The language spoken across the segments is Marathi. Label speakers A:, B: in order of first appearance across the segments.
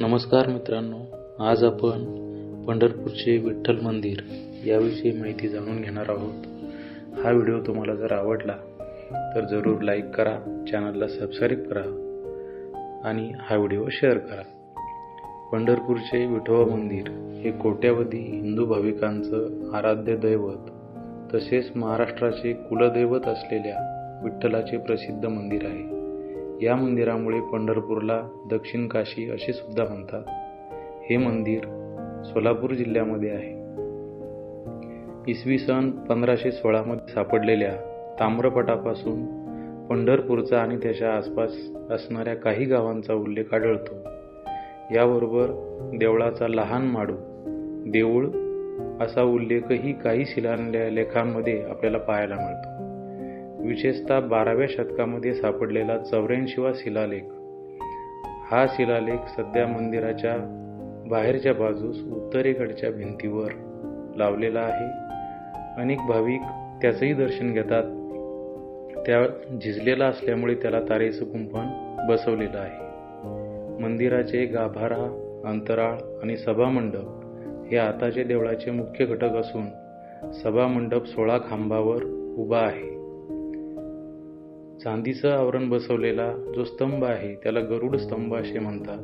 A: नमस्कार मित्रांनो आज आपण पंढरपूरचे विठ्ठल मंदिर याविषयी माहिती जाणून घेणार आहोत. हा व्हिडिओ तुम्हाला जर आवडला तर जरूर लाईक करा चॅनलला सबस्क्राईब करा आणि हा व्हिडिओ शेअर करा. पंढरपूरचे विठोबा मंदिर हे कोट्यावधी हिंदू भाविकांचं आराध्य दैवत तसेच महाराष्ट्राचे कुलदैवत असलेल्या विठ्ठलाचे प्रसिद्ध मंदिर आहे. या मंदिरामुळे पंढरपूरला दक्षिण काशी असे सुद्धा म्हणतात. हे मंदिर सोलापूर जिल्ह्यामध्ये आहे. इसवी सन पंधराशे सोळामध्ये सापडलेल्या ताम्रपटापासून पंढरपूरचा आणि त्याच्या आसपास असणाऱ्या काही गावांचा उल्लेख आढळतो. याबरोबर देवळाचा लहान माडू देऊळ असा उल्लेखही काही शिलालेखांमध्ये आपल्याला पाहायला मिळतो. विशेषतः बाराव्या शतकामध्ये सापडलेला चौऱ्याऐंशीवा शिलालेख. हा शिलालेख सध्या मंदिराच्या बाहेरच्या बाजूस उत्तरेकडच्या भिंतीवर लावलेला आहे. अनेक भाविक त्याचंही दर्शन घेतात. त्या झिजलेला असल्यामुळे त्याला तारेचं कुंपण बसवलेलं आहे. मंदिराचे गाभारा अंतराळ आणि सभामंडप हे आताचे देवळाचे मुख्य घटक असून सभामंडप सोळा खांबावर उभा आहे. चांदीचं आवरण बसवलेला जो स्तंभ आहे त्याला गरुड स्तंभ असे म्हणतात.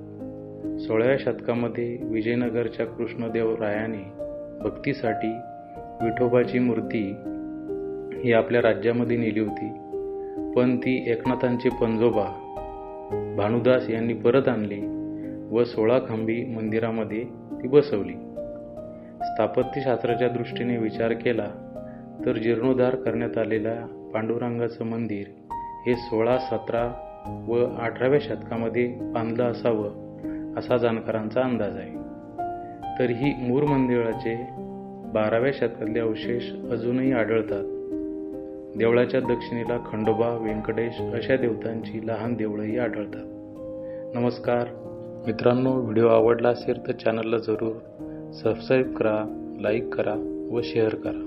A: सोळाव्या शतकामध्ये विजयनगरच्या कृष्णदेव रायाने भक्तीसाठी विठोबाची मूर्ती ही आपल्या राज्यामध्ये नेली होती. पण ती एकनाथांचे पंजोबा भानुदास यांनी परत आणली व सोळा खांबी मंदिरामध्ये ती बसवली. स्थापत्यशास्त्राच्या दृष्टीने विचार केला तर जीर्णोद्धार करण्यात आलेल्या पांडुरंगाचं मंदिर हे सोळा सतरा व अठराव्या शतकामध्ये बांधलं असावं असा जाणकारांचा अंदाज आहे. तरीही मूर मंदिराचे बाराव्या शतकातले अवशेष अजूनही आढळतात. देवळाच्या दक्षिणेला खंडोबा व्यंकटेश अशा देवतांची लहान देवळंही आढळतात. नमस्कार. मित्रांनो व्हिडिओ आवडला असेल तर चॅनलला जरूर सबस्क्राईब करा लाईक करा व शेअर करा.